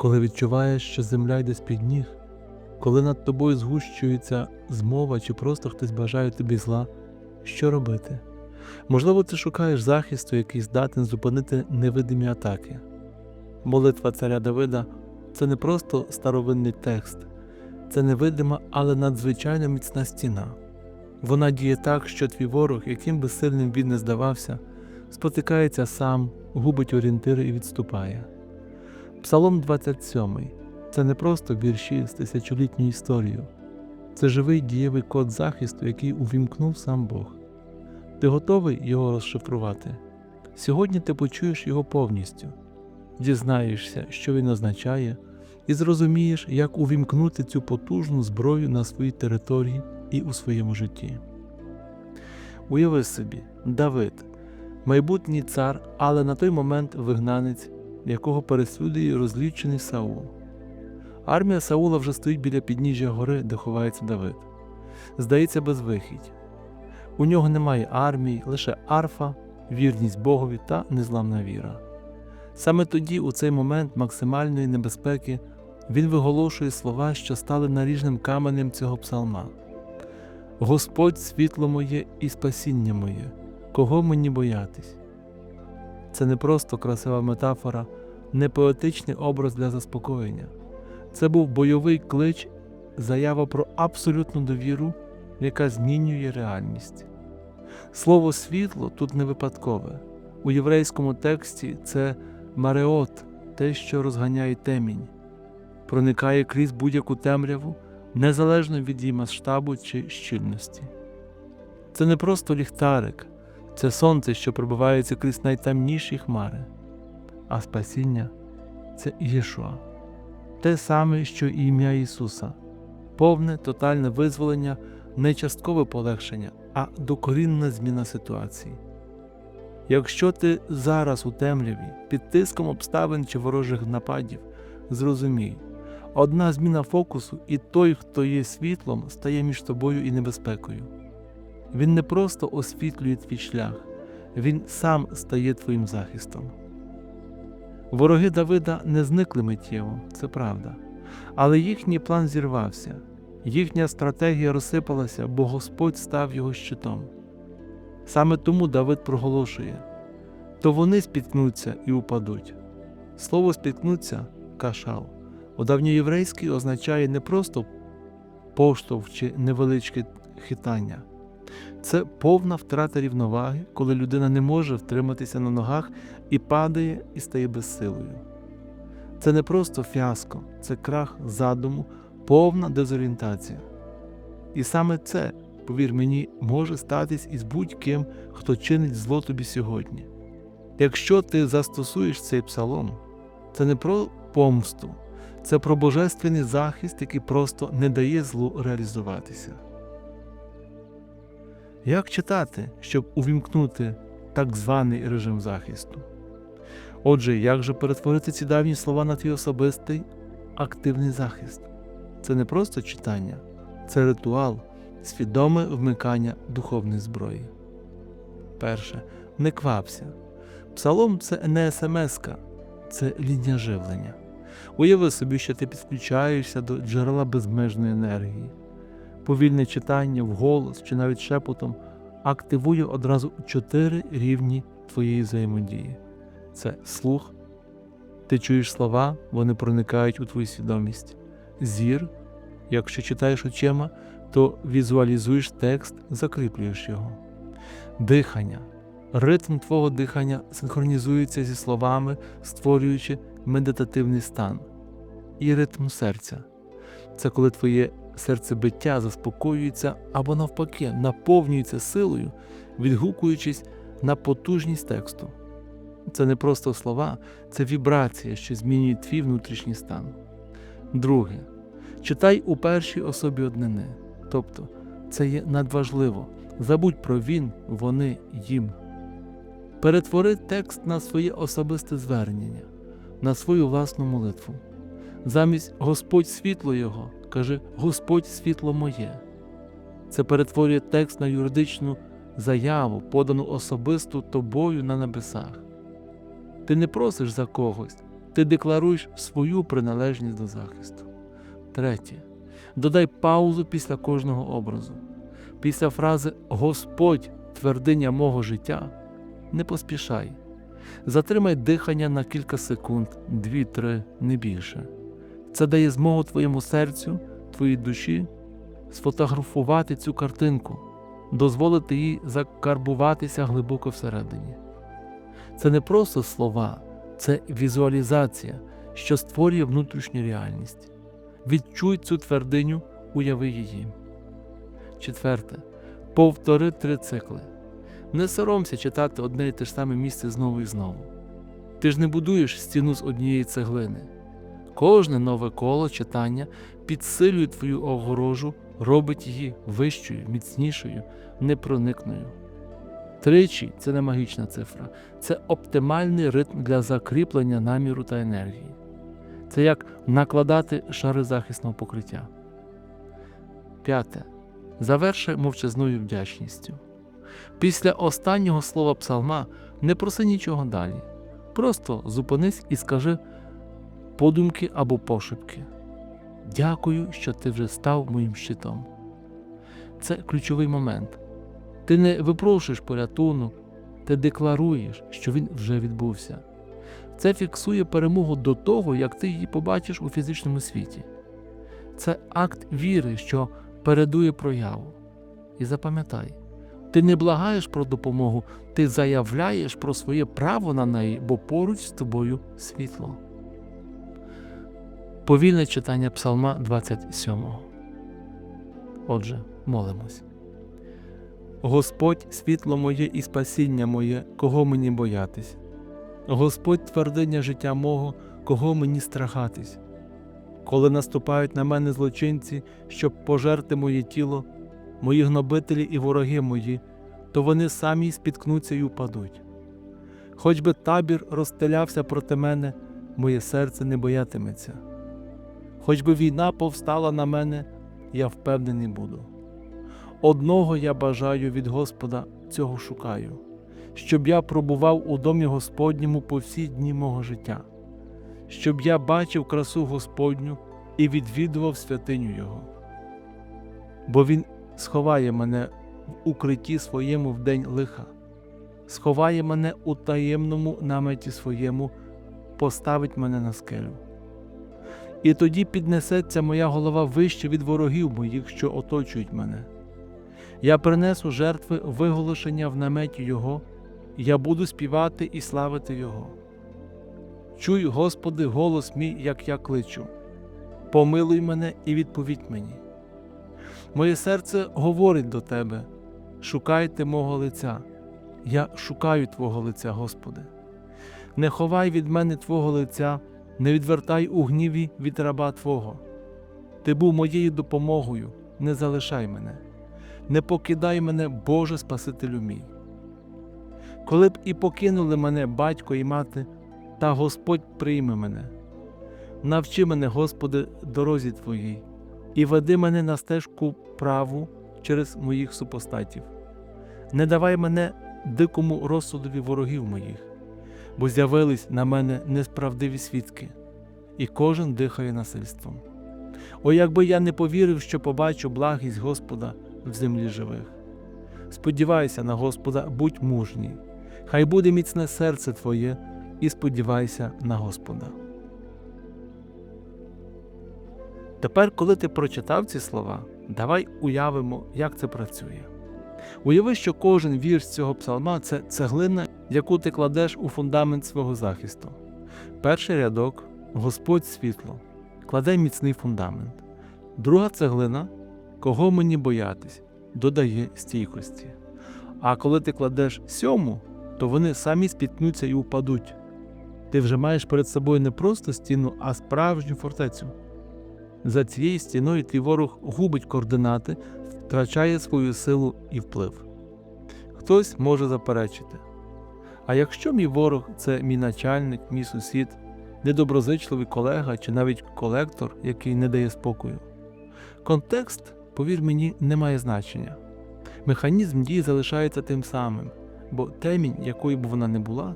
коли відчуваєш, що земля йде з-під ніг, коли над тобою згущується змова чи просто хтось бажає тобі зла, що робити? Можливо, ти шукаєш захисту, який здатен зупинити невидимі атаки. Молитва царя Давида це не просто старовинний текст, це невидима, але надзвичайно міцна стіна. Вона діє так, що твій ворог, яким би сильним він не здавався, спотикається сам, губить орієнтири і відступає. Псалом 27 це не просто вірші з тисячолітньою історією, це живий дієвий код захисту, який увімкнув сам Бог. Ти готовий його розшифрувати? Сьогодні ти почуєш його повністю, дізнаєшся, що він означає, і зрозумієш, як увімкнути цю потужну зброю на своїй території і у своєму житті. Уяви собі, Давид, майбутній цар, але на той момент вигнанець, якого переслідує розлючений Саул. Армія Саула вже стоїть біля підніжжя гори, де ховається Давид. Здається, безвихідь. У нього немає армії, лише арфа, вірність Богові та незламна віра. Саме тоді, у цей момент максимальної небезпеки, він виголошує слова, що стали наріжним каменем цього псалма. Господь світло моє і спасіння моє, кого мені боятись? Це не просто красива метафора, не поетичний образ для заспокоєння. Це був бойовий клич, заява про абсолютну довіру, яка змінює реальність. Слово світло тут не випадкове. У єврейському тексті це мареот, те, що розганяє темінь, проникає крізь будь-яку темряву, незалежно від її масштабу чи щільності. Це не просто ліхтарик, це сонце, що пробивається крізь найтемніші хмари, а спасіння це Єшуа, те саме, що і ім'я Ісуса, повне тотальне визволення, не часткове полегшення, а докорінна зміна ситуації. Якщо ти зараз у темряві, під тиском обставин чи ворожих нападів, зрозумій, одна зміна фокусу, і той, хто є світлом, стає між тобою і небезпекою. Він не просто освітлює твій шлях, він сам стає твоїм захистом. Вороги Давида не зникли миттєво, це правда, але їхній план зірвався, їхня стратегія розсипалася, бо Господь став його щитом. Саме тому Давид проголошує то вони спіткнуться і упадуть. Слово спіткнуться кашал у давньоєврейській означає не просто поштовх чи невеличке хитання. Це повна втрата рівноваги, коли людина не може втриматися на ногах і падає і стає безсилою. Це не просто фіаско, це крах задуму, повна дезорієнтація. І саме це, повір мені, може статись із будь-ким, хто чинить зло тобі сьогодні. Якщо ти застосуєш цей псалом, це не про помсту, це про божественний захист, який просто не дає злу реалізуватися. Як читати, щоб увімкнути так званий режим захисту? Отже, як же перетворити ці давні слова на твій особистий активний захист? Це не просто читання, це ритуал, свідоме вмикання духовної зброї. Перше, не квапся. Псалом це не смс це лінія живлення. Уяви собі, що ти підключаєшся до джерела безмежної енергії. Повільне читання вголос чи навіть шепотом активує одразу чотири рівні твоєї взаємодії. Це слух, ти чуєш слова, вони проникають у твою свідомість. Зір, якщо читаєш очима, то візуалізуєш текст, закріплюєш його. Дихання. Ритм твого дихання синхронізується зі словами, створюючи медитативний стан. І ритм серця це коли твоє серцебиття заспокоюється або навпаки наповнюється силою, відгукуючись на потужність тексту. Це не просто слова, це вібрація, що змінює твій внутрішній стан. Друге, читай у першій особі однини. Тобто, це є надважливо. Забудь про він, вони, їм. Перетвори текст на своє особисте звернення, на свою власну молитву. Замість Господь світло Його каже Господь світло моє. Це перетворює текст на юридичну заяву, подану особисто тобою на небесах. Ти не просиш за когось, ти декларуєш свою приналежність до захисту. Третє. Додай паузу після кожного образу. Після фрази Господь твердиня мого життя не поспішай. Затримай дихання на кілька секунд, дві-три, не більше. Це дає змогу твоєму серцю, твоїй душі сфотографувати цю картинку, дозволити їй закарбуватися глибоко всередині. Це не просто слова, це візуалізація, що створює внутрішню реальність. Відчуй цю твердиню, уяви її. Четверте. Повтори три цикли. Не соромся читати одне і те ж саме місце знову і знову. Ти ж не будуєш стіну з однієї цеглини. Кожне нове коло читання підсилює твою огорожу, робить її вищою, міцнішою, непроникною. Тричі це не магічна цифра, це оптимальний ритм для закріплення наміру та енергії. Це як накладати шари захисного покриття. П'яте. Заверши мовчазною вдячністю. Після останнього слова псалма не проси нічого далі. Просто зупинись і скажи подумки або пошепки. Дякую, що ти вже став моїм щитом. Це ключовий момент. Ти не випрошуєш порятунок, ти декларуєш, що він вже відбувся. Це фіксує перемогу до того, як ти її побачиш у фізичному світі. Це акт віри, що передує прояву. І запам'ятай, ти не благаєш про допомогу, ти заявляєш про своє право на неї, бо поруч з тобою світло. Повільне читання Псалма 27. Отже, молимось. Господь світло моє і спасіння моє, кого мені боятись. Господь твердиня життя мого, кого мені страхатись. Коли наступають на мене злочинці, щоб пожерти моє тіло, мої гнобителі і вороги мої, то вони самі спіткнуться і упадуть. Хоч би табір розстелявся проти мене, моє серце не боятиметься. Хоч би війна повстала на мене, я впевнений буду. Одного я бажаю від Господа, цього шукаю, щоб я пробував у домі Господньому по всі дні мого життя, щоб я бачив красу Господню і відвідував святиню Його. Бо Він сховає мене в укритті своєму в день лиха, сховає мене у таємному наметі своєму, поставить мене на скелю. І тоді піднесеться моя голова вище від ворогів моїх, що оточують мене. Я принесу жертви виголошення в наметі Його, я буду співати і славити Його. Чуй, Господи, голос мій, як я кличу. Помилуй мене і відповідь мені. Моє серце говорить до Тебе, шукайте мого лиця. Я шукаю Твого лиця, Господи. Не ховай від мене Твого лиця, не відвертай у гніві від раба Твого. Ти був моєю допомогою, не залишай мене, не покидай мене, Боже Спасителю мій. Коли б і покинули мене батько і мати, та Господь прийме мене. Навчи мене, Господи, дорозі Твоїй, і веди мене на стежку праву через моїх супостатів. Не давай мене дикому розсудові ворогів моїх, бо з'явились на мене несправдиві свідки, і кожен дихає насильством. О, якби я не повірив, що побачу благість Господа в землі живих. Сподівайся на Господа, будь мужній, хай буде міцне серце Твоє, і сподівайся на Господа. Тепер, коли ти прочитав ці слова, давай уявимо, як це працює. Уяви, що кожен вірш цього псалма це цеглина, яку ти кладеш у фундамент свого захисту. Перший рядок Господь світло, кладе міцний фундамент. Друга цеглина кого мені боятись, додає стійкості. А коли ти кладеш сьому, то вони самі спіткнуться і упадуть. Ти вже маєш перед собою не просто стіну, а справжню фортецю. За цією стіною твій ворог губить координати, втрачає свою силу і вплив. Хтось може заперечити. А якщо мій ворог це мій начальник, мій сусід, недоброзичливий колега чи навіть колектор, який не дає спокою. Контекст, повір мені, не має значення. Механізм дії залишається тим самим, бо темінь, якою б вона не була,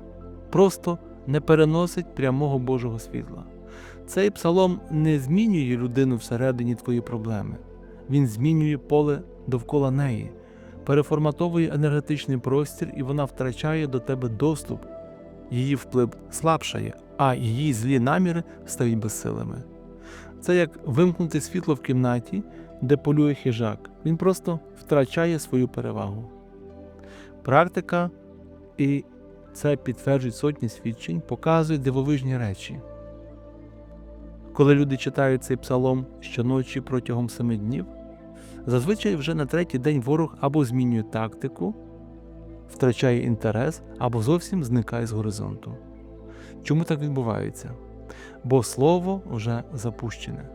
просто не переносить прямого Божого світла. Цей псалом не змінює людину всередині твої проблеми, він змінює поле довкола неї, переформатовує енергетичний простір, і вона втрачає до тебе доступ, її вплив слабшає, а її злі наміри стають безсилими. Це як вимкнути світло в кімнаті, де полює хижак. Він просто втрачає свою перевагу. Практика, і це підтверджують сотні свідчень, показує дивовижні речі. Коли люди читають цей псалом щоночі протягом семи днів, зазвичай вже на третій день ворог або змінює тактику, втрачає інтерес, або зовсім зникає з горизонту. Чому так відбувається? Бо слово вже запущене.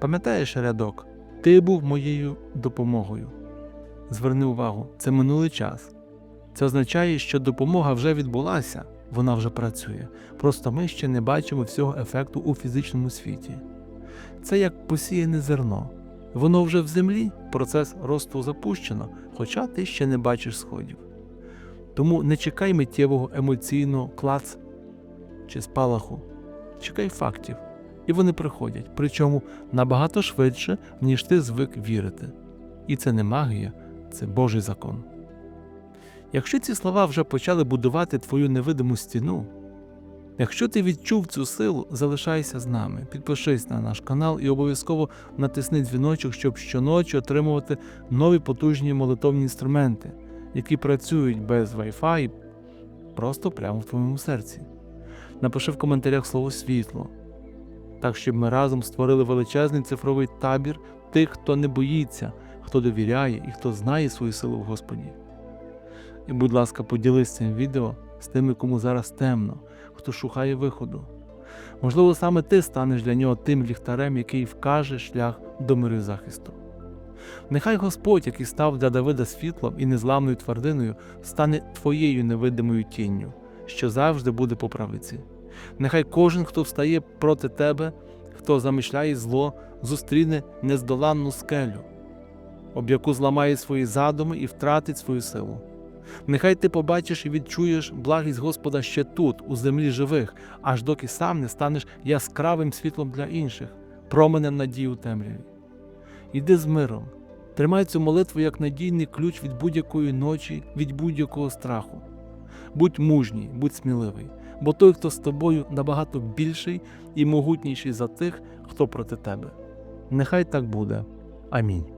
Пам'ятаєш рядок? Ти був моєю допомогою. Зверни увагу, це минулий час. Це означає, що допомога вже відбулася, вона вже працює. Просто ми ще не бачимо всього ефекту у фізичному світі. Це як посіяне зерно. Воно вже в землі, процес росту запущено, хоча ти ще не бачиш сходів. Тому не чекай миттєвого емоційного клац чи спалаху, чекай фактів, і вони приходять, причому набагато швидше, ніж ти звик вірити. І це не магія, це Божий закон. Якщо ці слова вже почали будувати твою невидиму стіну, якщо ти відчув цю силу, залишайся з нами, підпишись на наш канал і обов'язково натисни дзвіночок, щоб щоночі отримувати нові потужні молитовні інструменти, які працюють без Wi-Fi просто прямо в твоєму серці. Напиши в коментарях слово світло, так щоб ми разом створили величезний цифровий табір тих, хто не боїться, хто довіряє і хто знає свою силу в Господі. І, будь ласка, поділись цим відео з тими, кому зараз темно, хто шукає виходу. Можливо, саме ти станеш для нього тим ліхтарем, який вкаже шлях до миру і захисту. Нехай Господь, який став для Давида світлом і незламною твердиною, стане твоєю невидимою тінню, що завжди буде по правиці. Нехай кожен, хто встає проти тебе, хто замишляє зло, зустріне нездоланну скелю, об яку зламає свої задуми і втратить свою силу. Нехай ти побачиш і відчуєш благість Господа ще тут, у землі живих, аж доки сам не станеш яскравим світлом для інших, променем надії у темряві. Іди з миром, тримай цю молитву як надійний ключ від будь-якої ночі, від будь-якого страху. Будь мужній, будь сміливий, бо той, хто з тобою, набагато більший і могутніший за тих, хто проти тебе. Нехай так буде. Амінь.